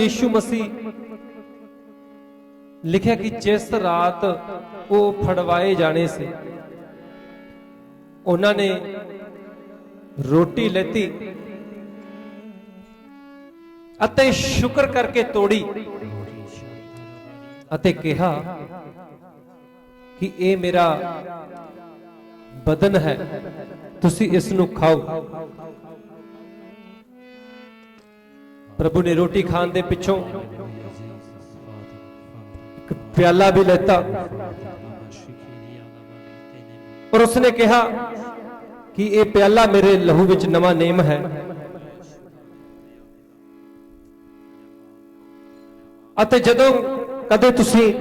ਯੀਸ਼ੂ ਮਸੀਹ ਲਿਖਿਆ ਕਿ ਜਿਸ ਰਾਤ ਉਹ ਫੜਵਾਏ ਜਾਣੇ ਸੀ, ਉਹਨਾਂ ਨੇ ਰੋਟੀ ਲੈਤੀ ਅਤੇ ਸ਼ੁਕਰ ਕਰਕੇ ਤੋੜੀ ਅਤੇ ਕਿਹਾ ਕਿ ਇਹ ਮੇਰਾ ਬਦਨ ਹੈ, ਤੁਸੀਂ ਇਸ ਨੂੰ ਖਾਓ। ਪ੍ਰਭੂ ਨੇ ਰੋਟੀ ਖਾਣ ਦੇ ਪਿੱਛੋਂ ਇੱਕ ਪਿਆਲਾ ਵੀ ਲੈਤਾ। ਔਰ ਉਸਨੇ ਕਿਹਾ ਕਿ ਇਹ ਪਿਆਲਾ ਮੇਰੇ ਲਹੂ ਵਿੱਚ ਨਵਾਂ ਨੇਮ ਹੈ। ਅਤੇ ਜਦੋਂ ਕਦੇ ਤੁਸੀਂ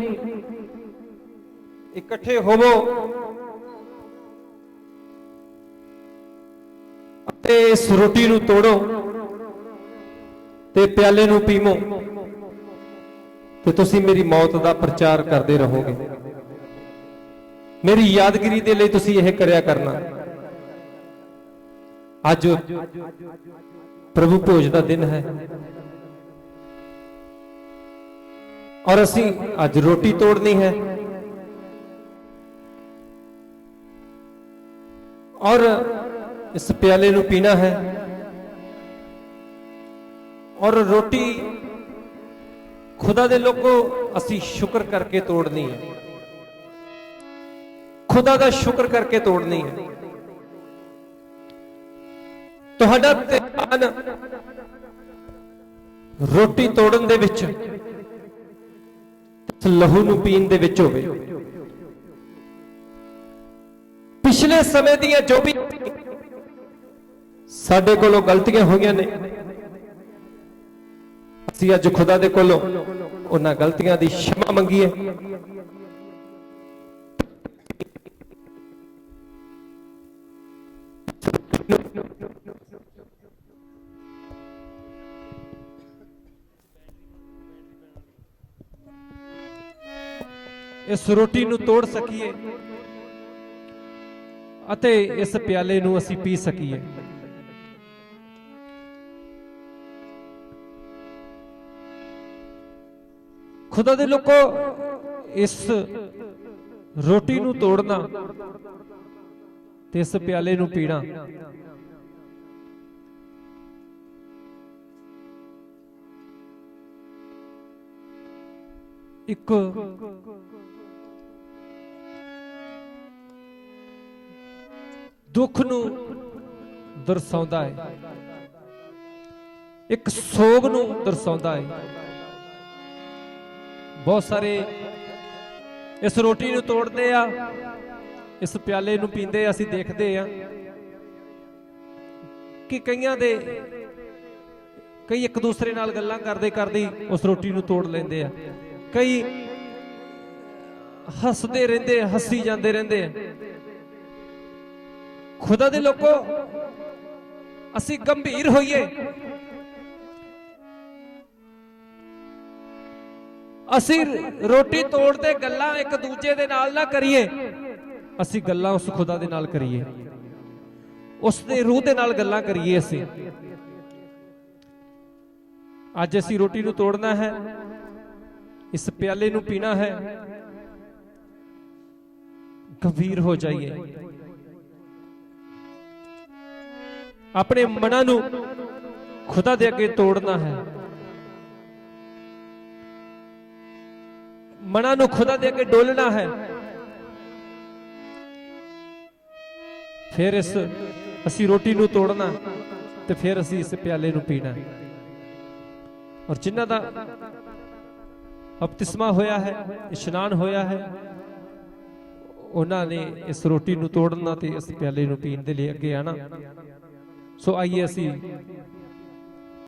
ਇਕੱਠੇ ਹੋਵੋ ਅਤੇ ਇਸ ਰੋਟੀ ਨੂੰ ਤੋੜੋ ਤੇ ਪਿਆਲੇ ਨੂੰ ਪੀਵੋ। ਤੇ ਤੁਸੀਂ ਮੇਰੀ ਮੌਤ ਦਾ ਪ੍ਰਚਾਰ ਕਰਦੇ ਰਹੋਗੇ। ਮੇਰੀ ਯਾਦਗਿਰੀ ਦੇ ਲਈ ਤੁਸੀਂ ਇਹ ਕਰਿਆ ਕਰਨਾ। ਅੱਜ ਪ੍ਰਭੂ ਭੋਜ ਦਾ ਦਿਨ ਹੈ। ਔਰ ਅਸੀਂ ਅੱਜ ਰੋਟੀ ਤੋੜਨੀ ਹੈ। ਔਰ ਇਸ ਪਿਆਲੇ ਨੂੰ ਪੀਣਾ ਹੈ। ਔਰ ਰੋਟੀ ਖੁਦਾ ਦੇ ਲੋਕੋ ਅਸੀਂ ਸ਼ੁਕਰ ਕਰਕੇ ਤੋੜਨੀ ਹੈ। ਖੁਦਾ ਦਾ ਸ਼ੁਕਰ ਕਰਕੇ ਤੋੜਨੀ ਹੈ। ਤੁਹਾਡਾ ਧਿਆਨ ਰੋਟੀ ਤੋੜਨ ਦੇ ਵਿੱਚ, ਲਹੂ ਨੂੰ ਪੀਣ ਦੇ ਵਿੱਚ ਹੋਵੇ। ਪਿਛਲੇ ਸਮੇਂ ਦੀਆਂ ਜੋ ਵੀ ਸਾਡੇ ਕੋਲੋਂ ਗਲਤੀਆਂ ਹੋਈਆਂ ਨੇ ਅਸੀਂ ਅੱਜ ਖੁਦਾ ਦੇ ਕੋਲੋਂ ਉਹਨਾਂ ਗਲਤੀਆਂ ਦੀ ਸ਼ਮਾ ਮੰਗੀਏ। ਇਸ ਰੋਟੀ ਨੂੰ ਤੋੜ ਸਕੀਏ ਅਤੇ ਇਸ ਪਿਆਲੇ ਨੂੰ ਅਸੀਂ ਪੀ ਸਕੀਏ। ਖੁਦਾ ਦੇ ਲੋਕੋ, ਇਸ ਰੋਟੀ ਨੂੰ ਤੋੜਨਾ ਤੇ ਇਸ ਪਿਆਲੇ ਨੂੰ ਪੀਣਾ। ਇੱਕ ਦੁੱਖ ਨੂੰ ਦਰਸਾਉਂਦਾ ਹੈ। ਇੱਕ ਸੋਗ ਨੂੰ ਦਰਸਾਉਂਦਾ ਹੈ। ਬਹੁਤ ਸਾਰੇ ਇਸ ਰੋਟੀ ਨੂੰ ਤੋੜਦੇ ਆ ਇਸ ਪਿਆਲੇ ਨੂੰ ਪੀਂਦੇ ਆ ਅਸੀਂ ਦੇਖਦੇ ਆ ਕਿ ਕਈਆਂ ਦੇ ਕਈ ਇੱਕ ਦੂਸਰੇ ਨਾਲ ਗੱਲਾਂ ਕਰਦੇ ਕਰਦੇ ਉਸ ਰੋਟੀ ਨੂੰ ਤੋੜ ਲੈਂਦੇ ਆ। ਕਈ ਹੱਸਦੇ ਰਹਿੰਦੇ ਆ, ਹੱਸੀ ਜਾਂਦੇ ਰਹਿੰਦੇ ਆ। ਖੁਦਾ ਦੇ ਲੋਕੋ ਅਸੀਂ ਗੰਭੀਰ ਹੋਈਏ। ਅਸੀਂ ਰੋਟੀ ਤੋੜਦੇ ਗੱਲਾਂ ਇੱਕ ਦੂਜੇ ਦੇ ਨਾਲ ਨਾ ਕਰੀਏ। ਅਸੀਂ ਗੱਲਾਂ ਉਸ ਖੁਦਾ ਦੇ ਨਾਲ ਕਰੀਏ। ਉਸ ਦੇ ਰੂਹ ਦੇ ਨਾਲ ਗੱਲਾਂ ਕਰੀਏ ਅਸੀਂ। ਅੱਜ ਅਸੀਂ ਰੋਟੀ ਨੂੰ ਤੋੜਨਾ ਹੈ। ਇਸ ਪਿਆਲੇ ਨੂੰ ਪੀਣਾ ਹੈ। ਗੰਭੀਰ ਹੋ ਜਾਈਏ। ਆਪਣੇ ਮਨਾਂ ਨੂੰ ਖੁਦਾ ਦੇ ਅੱਗੇ ਤੋੜਨਾ ਹੈ। ਮਨਾਂ ਨੂੰ ਖੁਦਾ ਦੇ ਅੱਗੇ ਡੋਲਣਾ ਹੈ। ਫਿਰ ਇਸ ਅਸੀਂ ਰੋਟੀ ਨੂੰ ਤੋੜਨਾ ਤੇ ਫਿਰ ਅਸੀਂ ਇਸ ਪਿਆਲੇ ਨੂੰ ਪੀਣਾ। ਔਰ ਜਿਨ੍ਹਾਂ ਦਾ ਬਪਤਿਸਮਾ ਹੋਇਆ ਹੈ, ਇਸ਼ਨਾਨ ਹੋਇਆ ਹੈ, ਉਹਨਾਂ ਨੇ ਇਸ ਰੋਟੀ ਨੂੰ ਤੋੜਨਾ ਤੇ ਇਸ ਪਿਆਲੇ ਨੂੰ ਪੀਣ ਦੇ ਲਈ ਅੱਗੇ ਆਣਾ। ਸੋ ਆਈਏ ਅਸੀਂ